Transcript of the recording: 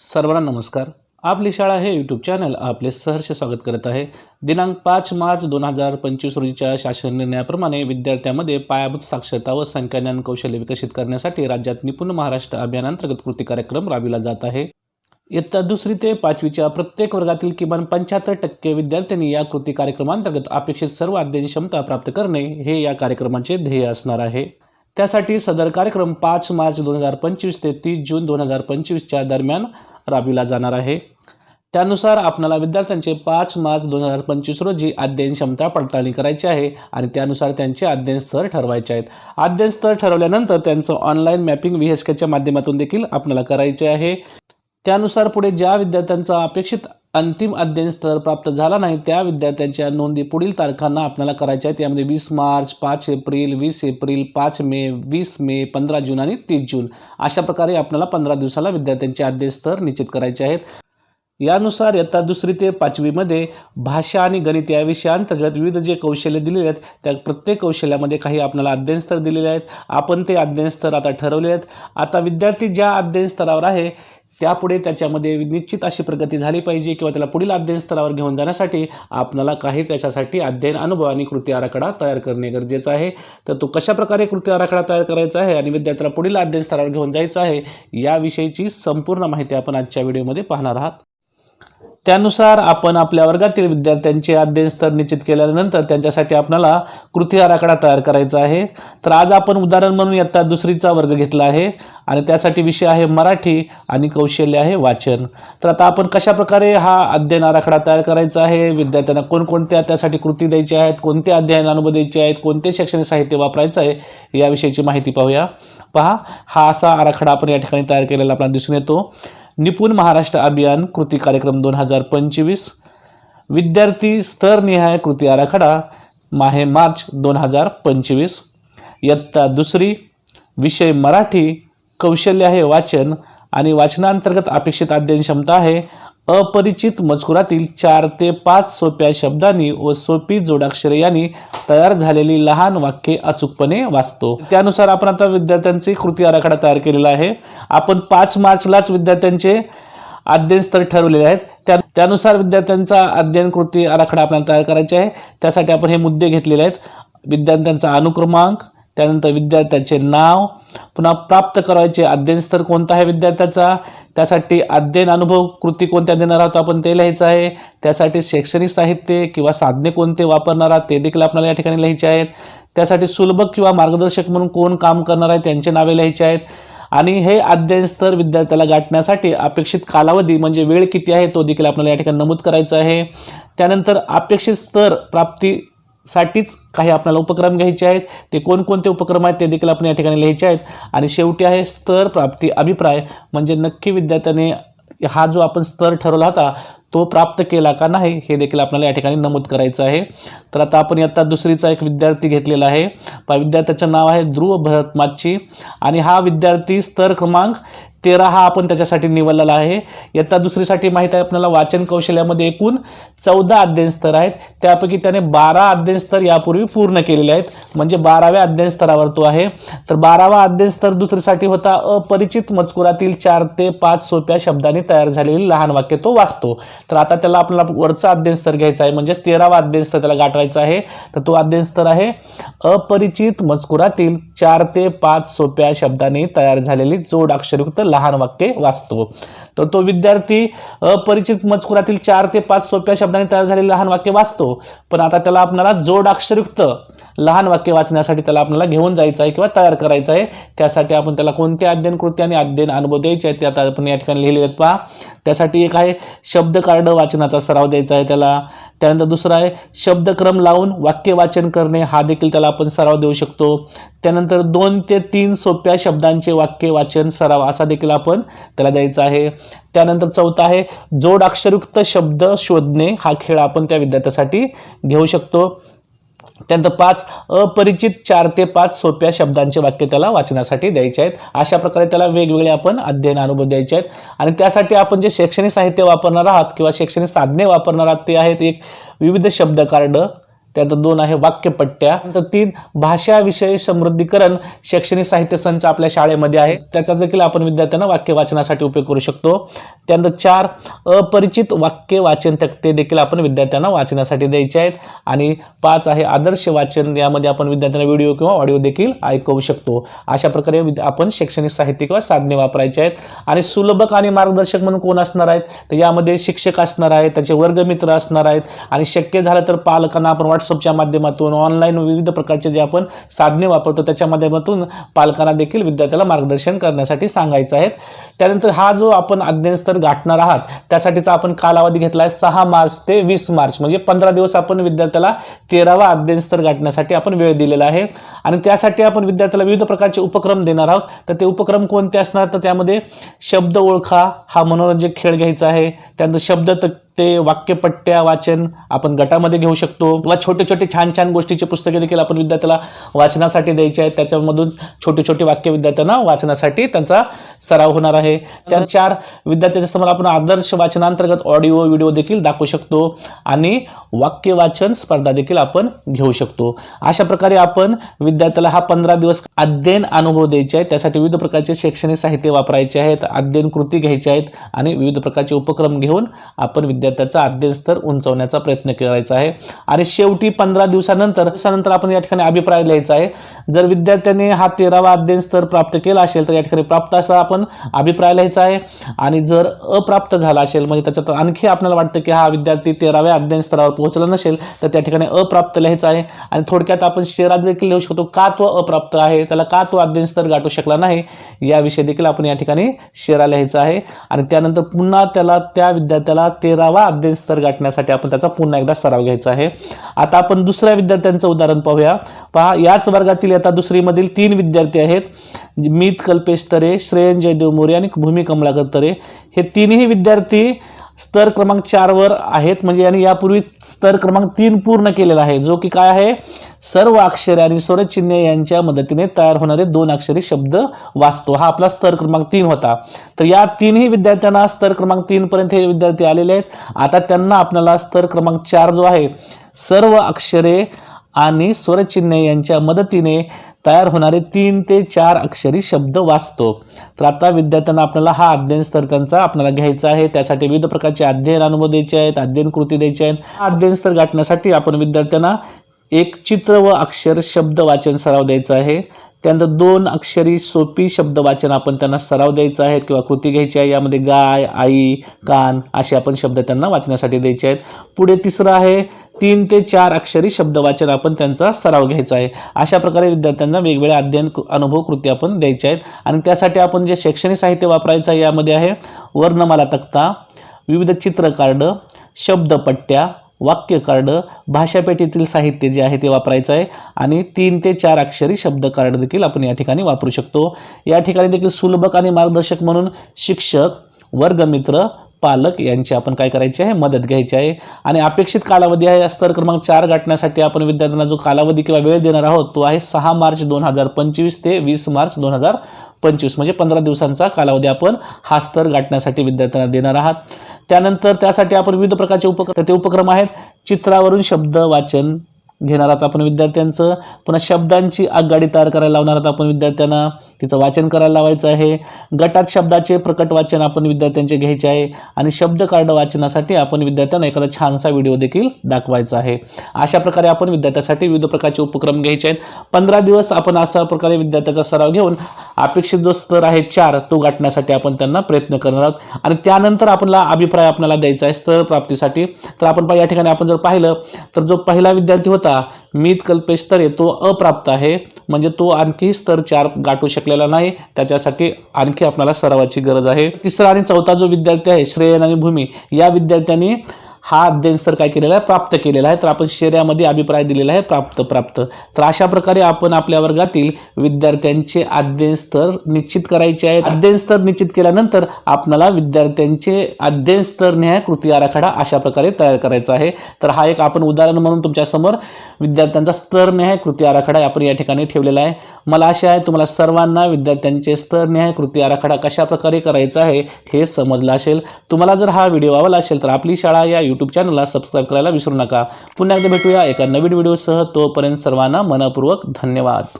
सर्वांना नमस्कार. आपली शाळा हे यूट्यूब चॅनल आपले सहर्ष स्वागत करत आहे. दिनांक पाच मार्च दोन हजार पंचवीस रोजीच्या शासन निर्णयाप्रमाणे विद्यार्थ्यांमध्ये पायाभूत साक्षरता व संख्याज्ञान कौशल्य विकसित करण्यासाठी राज्यात निपुण महाराष्ट्र अभियानांतर्गत कृती कार्यक्रम राबविला जात आहे. इयत्ता दुसरी ते पाचवीच्या प्रत्येक वर्गातील किमान पंच्याहत्तर टक्के विद्यार्थ्यांनी या कृती कार्यक्रमांतर्गत अपेक्षित सर्व अध्ययन क्षमता प्राप्त करणे हे या कार्यक्रमाचे ध्येय असणार आहे. त्यासाठी सदर कार्यक्रम पाच मार्च दोन हजार पंचवीस ते तीस जून दोन हजार पंचवीसच्या दरम्यान राबविला जाणार आहे. त्यानुसार आपणाला विद्यार्थ्यांचे पाच मार्च दोन हजार पंचवीस रोजी अध्ययन क्षमता पडताळणी करायची आहे आणि त्यानुसार त्यांचे अध्ययन स्तर ठरवायचे आहेत. अध्ययन स्तर ठरवल्यानंतर त्यांचं ऑनलाईन मॅपिंग व्ही एस केच्या माध्यमातून देखील आपल्याला करायचे आहे. त्यानुसार पुढे ज्या विद्यार्थ्यांचा अपेक्षित अंतिम अध्ययन स्तर प्राप्त झाला नाही त्या विद्यार्थ्यांच्या नोंदी पुढील तारखांना आपल्याला करायच्या आहेत. यामध्ये वीस मार्च पाच एप्रिल वीस एप्रिल पाच मे वीस मे पंधरा जून आणि तीस जून. अशा प्रकारे आपल्याला पंधरा दिवसाला विद्यार्थ्यांचे अध्ययन स्तर निश्चित करायचे आहेत. यानुसार इयत्ता दुसरी ते पाचवीमध्ये भाषा आणि गणित या विषयांतर्गत विविध जे कौशल्य दिलेले आहेत त्या प्रत्येक कौशल्यामध्ये काही आपल्याला अध्ययन स्तर दिलेले आहेत. आपण ते अध्ययन स्तर आता ठरवले आहेत. आता विद्यार्थी ज्या अध्ययन स्तरावर आहे त्यापुढे त्याच्यामध्ये निश्चित अशी प्रगती झाली पाहिजे किंवा त्याला पुढील अध्ययन स्तरावर घेऊन जाण्यासाठी आपल्याला काही त्याच्यासाठी अध्ययन अनुभव आणि कृती आराखडा तयार करणे गरजेचं आहे. तर तो कशाप्रकारे कृती आराखडा तयार करायचा आहे आणि विद्यार्थ्याला पुढील अध्ययन स्तरावर घेऊन जायचं आहे याविषयीची संपूर्ण माहिती आपण आजच्या व्हिडिओमध्ये पाहणार आहात. त्यानुसार आपण आपल्या वर्गातील विद्यार्थ्यांचे अध्ययन स्तर निश्चित केल्यानंतर त्यांच्यासाठी आपल्याला कृती आराखडा तयार करायचा आहे. तर आज आपण उदाहरण म्हणून इयत्ता दुसरीचा वर्ग घेतला आहे आणि त्यासाठी विषय आहे मराठी आणि कौशल्य आहे वाचन. तर आता आपण कशा प्रकारे हा अध्ययन आराखडा तयार करायचा आहे? विद्यार्थ्यांना कोणकोणत्या त्यासाठी कृती द्यायच्या आहेत? कोणते अध्ययन अनुभव द्यायचे आहेत? कोणते शैक्षणिक साहित्य वापरायचं आहे? याविषयीची माहिती पाहूया. पहा हा असा आराखडा आपण या ठिकाणी तयार केलेला आपल्याला दिसून येतो. निपुण महाराष्ट्र अभियान कृती कार्यक्रम दोन हजार पंचवीस विद्यार्थी स्तरनिहाय कृती आराखडा माहे मार्च दोन हजार पंचवीस. इयत्ता दुसरी विषय मराठी कौशल्य आहे वाचन आणि वाचनांतर्गत अपेक्षित अध्ययन क्षमता आहे. अपरिचित मजकुरातील चार ते पाच सोप्या शब्दांनी व सोपी जोडाक्षरे यांनी तयार झालेली लहान वाक्ये अचूकपणे वाचतो. त्यानुसार आपण आता विद्यार्थ्यांचे कृती आराखडा तयार केलेला आहे. आपण पाच मार्चलाच विद्यार्थ्यांचे अध्ययन स्तर ठरवलेले आहेत. त्या त्यानुसार विद्यार्थ्यांचा अध्ययन कृती आराखडा आपल्याला तयार करायचा आहे. त्यासाठी आपण हे मुद्दे घेतलेले आहेत. विद्यार्थ्यांचा अनुक्रमांक त्यानंतर विद्यार्थ्याचे नाव पुन्हा प्राप्त करायचे अध्ययन स्तर कोणता आहे विद्यार्थ्याचा? त्यासाठी अध्ययन अनुभव कृती कोणत्या देणार आहोत आपण ते लिहायचं आहे. त्यासाठी शैक्षणिक साहित्य किंवा साधने कोणते वापरणार आहात ते देखील आपल्याला या ठिकाणी लिहायचे आहेत. त्यासाठी सुलभ किंवा मार्गदर्शक म्हणून कोण काम करणार आहे त्यांचे नावे लिहायचे आहेत. आणि हे अध्ययन स्तर विद्यार्थ्याला गाठण्यासाठी अपेक्षित कालावधी म्हणजे वेळ किती आहे तो देखील आपल्याला या ठिकाणी नमूद करायचा आहे. त्यानंतर अपेक्षित स्तर प्राप्ती साठीच काही आपल्याला उपक्रम घ्यायचे आहेत. ते कोणकोणते उपक्रम आहेत ते देखील आपण या ठिकाणी लिहायचे आहेत. आणि शेवटी आहे स्तर प्राप्ती अभिप्राय. म्हणजे नक्की विद्यार्थ्याने हा जो आपण स्तर ठरवला होता तो प्राप्त केला का नाही हे देखील आपल्याला या ठिकाणी नमूद करायचं आहे. तर आता आपण आता दुसरीचा एक विद्यार्थी घेतलेला आहे. पहा विद्यार्थ्याचं नाव आहे ध्रुव भरत माची आणि हा विद्यार्थी स्तर क्रमांक तेरा हा आपण त्याच्यासाठी निवडलेला आहे. इयत्ता दुसरीसाठी माहीत आहे आपल्याला वाचन कौशल्यामध्ये एकूण चौदा अध्ययन स्तर आहेत. त्यापैकी त्याने बारा अध्ययन स्तर यापूर्वी पूर्ण केलेले आहेत. म्हणजे बाराव्या अध्ययन स्तरावर तो आहे. तर बारावा अध्ययन स्तर दुसरीसाठी होता अपरिचित मजकुरातील चार ते पाच सोप्या शब्दांनी तयार झालेली लहान वाक्य तो वाचतो. तर आता त्याला आपल्याला वरचा अध्ययनस्तर घ्यायचा आहे. म्हणजे तेरावा अध्ययनस्तर त्याला गाठायचा आहे. तर तो अध्ययन स्तर आहे अपरिचित मजकुरातील चार ते पाच सोप्या शब्दांनी तयार झालेली जोड अक्षरयुक्त लहान वाक्य वाचतो. तर तो विद्यार्थी अपरिचित मजकुरातील चार ते पाच सोप्या शब्दांनी तयार झालेले लहान वाक्य वाचतो. पण आता त्याला आपणाला जोड अक्षरयुक्त लहान वाक्य वाचण्यासाठी त्याला आपल्याला घेऊन जायचं आहे किंवा तयार करायचं आहे. त्यासाठी आपण त्याला कोणते अध्ययन कृती आणि अध्ययन अनुभव द्यायचे आहेत ते आता आपण या ठिकाणी लिहिले आहेत. पहा. त्यासाठी एक आहे शब्द कार्ड वाचनाचा सराव द्यायचा आहे त्याला. त्यानंतर दुसरा आहे शब्दक्रम लावून वाक्य वाचन करणे हा देखील त्याला आपण सराव देऊ शकतो. त्यानंतर दोन ते तीन सोप्या शब्दांचे वाक्य वाचन सराव असा देखील आपण त्याला द्यायचा आहे. त्यानंतर चौथा आहे जोड अक्षरयुक्त शब्द शोधणे. हा खेळ आपण त्या विद्यार्थ्यासाठी घेऊ शकतो. त्यानंतर पाच अपरिचित चार ते पाच सोप्या शब्दांचे वाक्य त्याला वाचण्यासाठी द्यायचे आहेत. अशा प्रकारे त्याला वेगवेगळे आपण अध्ययन अनुभव द्यायचे आहेत. आणि त्यासाठी आपण जे शैक्षणिक साहित्य वापरणार आहात किंवा शैक्षणिक साधने वापरणार आहात ते आहेत एक विविध शब्द कार्ड. त्यानंतर दोन आहे वाक्यपट्ट्या. नंतर तीन भाषाविषयी समृद्धीकरण शैक्षणिक साहित्य संच आपल्या शाळेमध्ये आहे. त्याचा देखील आपण विद्यार्थ्यांना वाक्य वाचनासाठी उपयोग करू शकतो. त्यानंतर चार अपरिचित वाक्य वाचन तक्ते देखील आपण विद्यार्थ्यांना वाचण्यासाठी द्यायचे आहेत. आणि पाच आहे आदर्श वाचन. यामध्ये आपण विद्यार्थ्यांना व्हिडिओ किंवा ऑडिओ देखील ऐकवू शकतो. अशा प्रकारे आपण शैक्षणिक साहित्य किंवा साधने वापरायचे आहेत. आणि सुलभक आणि मार्गदर्शक म्हणून कोण असणार आहेत? तर यामध्ये शिक्षक असणार आहेत त्याचे वर्गमित्र असणार आहेत. आणि शक्य झालं तर पालकांना आपण व्हॉट्सअपच्या माध्यमातून ऑनलाईन विविध प्रकारचे जे आपण साधने वापरतो त्याच्या माध्यमातून पालकांना देखील विद्यार्थ्याला मार्गदर्शन करण्यासाठी सांगायचं आहे. त्यानंतर हा जो आपण अध्ययनस्तर गाठणार आहात त्यासाठीचा आपण कालावधी घेतला आहे सहा मार्च ते वीस मार्च. म्हणजे पंधरा दिवस आपण विद्यार्थ्याला तेरावा अध्ययनस्तर गाठण्यासाठी आपण वेळ दिलेला आहे. आणि त्यासाठी आपण विद्यार्थ्याला विविध प्रकारचे उपक्रम देणार आहोत. तर ते उपक्रम कोणते असणार? तर त्यामध्ये शब्द ओळखा हा मनोरंजक खेळ घ्यायचा आहे. त्यानंतर शब्द ते वाक्यपट्ट्या वाचन आपण गटामध्ये घेऊ शकतो. किंवा छोटे छोटे छान छान गोष्टीचे पुस्तके देखील आपण विद्यार्थ्याला वाचनासाठी द्यायचे आहेत. त्याच्यामधून छोटे छोटे वाक्य विद्यार्थ्यांना वाचनासाठी त्यांचा सराव होणार आहे. त्या चार विद्यार्थ्याच्या समोर आपण आदर्श वाचनांतर्गत ऑडिओ व्हिडिओ देखील दाखवू शकतो आणि वाक्य वाचन स्पर्धा देखील आपण घेऊ शकतो. अशा प्रकारे आपण विद्यार्थ्याला हा पंधरा दिवस अध्ययन अनुभव द्यायचे आहे त्यासाठी विविध प्रकारचे शैक्षणिक साहित्य वापरायचे आहेत. अध्ययन कृती घ्यायच्या आहेत आणि विविध प्रकारचे उपक्रम घेऊन आपण विद्यार्थी अध्ययन स्तर उंचवण्याचा प्रयत्न करायचा आहे. आणि शेवटी पंधरा दिवसानंतर दिवसानंतर आपण या ठिकाणी अभिप्राय लिहायचा आहे. जर विद्यार्थ्याने हा तेरावा अध्ययन स्तर प्राप्त केला असेल तर या ठिकाणी प्राप्त असा आपण अभिप्राय लिहायचा आहे. आणि जर अप्राप्त झाला असेल म्हणजे त्याच्यात आणखी आपल्याला वाटतं की हा विद्यार्थी तेराव्या अध्ययन स्तरावर पोहोचला नसेल तर त्या ठिकाणी अप्राप्त लिहायचा आहे. आणि थोडक्यात आपण शेरात देखील लिहू शकतो का तो अप्राप्त आहे त्याला का तो अध्ययन स्तर गाठू शकला नाही याविषयी देखील आपण या ठिकाणी शेरा लिहायचा आहे. आणि त्यानंतर पुन्हा त्याला त्या विद्यार्थ्याला तेरा तेरावा अध्ययन स्तर गाठण्यासाठी आपण त्याचा पुन्हा एकदा सराव घ्यायचा आहे. आता आपण दुसऱ्या विद्यार्थ्यांचं उदाहरण पाहूया. पहा याच वर्गातील आता दुसरीमधील तीन विद्यार्थी आहेत. मीत कल्पेश तरे श्रेयन जयदेव मोरे आणि भूमी कमलाकर तरे. हे तिन्ही विद्यार्थी स्तर क्रमांक चारवर आहेत. म्हणजे यांनी यापूर्वी स्तर क्रमांक तीन पूर्ण केलेला आहे. जो की काय आहे? सर्व अक्षरे आणि स्वरचिन्हे यांच्या मदतीने तयार होणारे दोन अक्षरी शब्द वाचतो. हा आपला स्तर क्रमांक तीन होता. तर या तीनही विद्यार्थ्यांना स्तर क्रमांक तीनपर्यंत हे विद्यार्थी आलेले आहेत. आता त्यांना आपल्याला स्तर क्रमांक चार जो आहे सर्व अक्षरे आणि स्वरचिन्हे यांच्या मदतीने तयार होणारे तीन ते चार अक्षरी शब्द वाचतो. तर आता विद्यार्थ्यांना आपल्याला हा अध्ययन स्तर त्यांचा आपल्याला घ्यायचा आहे. त्यासाठी विविध प्रकारचे अध्ययन अनुभव द्यायचे आहेत अध्ययन कृती द्यायचे आहेत. अध्ययन स्तर गाठण्यासाठी आपण विद्यार्थ्यांना एक चित्र व अक्षर शब्द वाचन सराव द्यायचा आहे. त्यानंतर दोन अक्षरी सोपी शब्द वाचन आपण त्यांना सराव द्यायचा आहे किंवा कृती घ्यायची आहे. यामध्ये गाय आई कान असे आपण शब्द त्यांना वाचण्यासाठी द्यायचे आहेत. पुढे तिसरं आहे तीन ते चार अक्षरी शब्द वाचन आपण त्यांचा सराव घ्यायचा आहे. अशा प्रकारे विद्यार्थ्यांना वेगवेगळ्या अध्ययन अनुभव कृती आपण द्यायच्या आहेत. आणि त्यासाठी आपण जे शैक्षणिक साहित्य वापरायचं आहे यामध्ये आहे वर्णमाला तक्ता विविध चित्र कार्ड शब्दपट्ट्या वाक्य कार्ड साहित्य जे आहे ते वापरायचं आहे. आणि तीन ते चार अक्षरी शब्द कार्ड देखील आपण या ठिकाणी वापरू शकतो. या ठिकाणी देखील सुलभक आणि मार्गदर्शक म्हणून शिक्षक वर्गमित्र पालक यांची आपण काय करायची आहे? मदत घ्यायची आहे. आणि अपेक्षित कालावधी आहे स्तर क्रमांक चार गाठण्यासाठी आपण विद्यार्थ्यांना जो कालावधी किंवा वेळ देणार आहोत तो आहे सहा मार्च दोन हजार पंचवीस ते वीस मार्च दोन हजार पंचवीस. म्हणजे पंधरा दिवसांचा कालावधी आपण हा स्तर गाठण्यासाठी विद्यार्थ्यांना देणार आहात. त्यानंतर त्यासाठी आपण विविध प्रकारचे उपक्रम ते उपक्रम आहेत. चित्रावरून शब्द वाचन घेणार आहोत आपण विद्यार्थ्यांचं. पुन्हा शब्दांची आगगाडी तयार करायला लावणार आहोत आपण विद्यार्थ्यांना. तिचं वाचन करायला लावायचं आहे. गटात शब्दाचे प्रकट वाचन आपण विद्यार्थ्यांचे घ्यायचे आहे. आणि शब्द कार्ड वाचनासाठी आपण विद्यार्थ्यांना एखादा छानसा व्हिडिओ देखील दाखवायचा आहे. अशा प्रकारे आपण विद्यार्थ्यासाठी विविध प्रकारचे उपक्रम घ्यायचे आहेत. पंधरा दिवस आपण अशा प्रकारे विद्यार्थ्याचा सराव घेऊन अपेक्षित जो स्तर आहे चार तो गाठण्यासाठी आपण त्यांना प्रयत्न करणार आहोत. आणि त्यानंतर आपला अभिप्राय आपल्याला द्यायचा आहे स्तर प्राप्तीसाठी. तर आपण या ठिकाणी आपण जर पाहिलं तर जो पहिला विद्यार्थी होता मीत कल्पेश तर तो अप्राप्त आहे. म्हणजे तो आणखी स्तर चार गाठू शकलेला नाही. त्याच्यासाठी आणखी आपल्याला सरावाची गरज आहे. तिसरा आणि चौथा जो विद्यार्थी आहे श्रेयन आणि भूमी या विद्यार्थ्यांनी हा अध्ययन स्तर काय केलेला आहे? प्राप्त केलेला आहे. तर आपण शेऱ्यामध्ये अभिप्राय दिलेला आहे. प्राप्त प्राप्त. तर अशा प्रकारे आपण आपल्या वर्गातील विद्यार्थ्यांचे अध्ययन स्तर निश्चित करायचे आहेत. अध्ययन स्तर निश्चित केल्यानंतर आपल्याला विद्यार्थ्यांचे अध्ययन स्तर निहाय कृती आराखडा अशा प्रकारे तयार करायचा आहे. तर हा एक आपण उदाहरण म्हणून तुमच्यासमोर विद्यार्थ्यांचा स्तर न्याय कृती आराखडा आपण या ठिकाणी ठेवलेला आहे. मला आशा आहे तुम्हाला सर्वांना विद्यार्थ्यांचे स्तर न्याय कृती आराखडा कशा प्रकारे करायचा आहे हे समजलं असेल. तुम्हाला जर हा व्हिडिओ आवडला असेल तर आपली शाळा या यूट्यूब चॅनलला सबस्क्राईब करायला विसरू नका. पुन्हा एकदा भेटूया एका नवीन व्हिडिओसह तोपर्यंत सर्वांना मनपूर्वक धन्यवाद.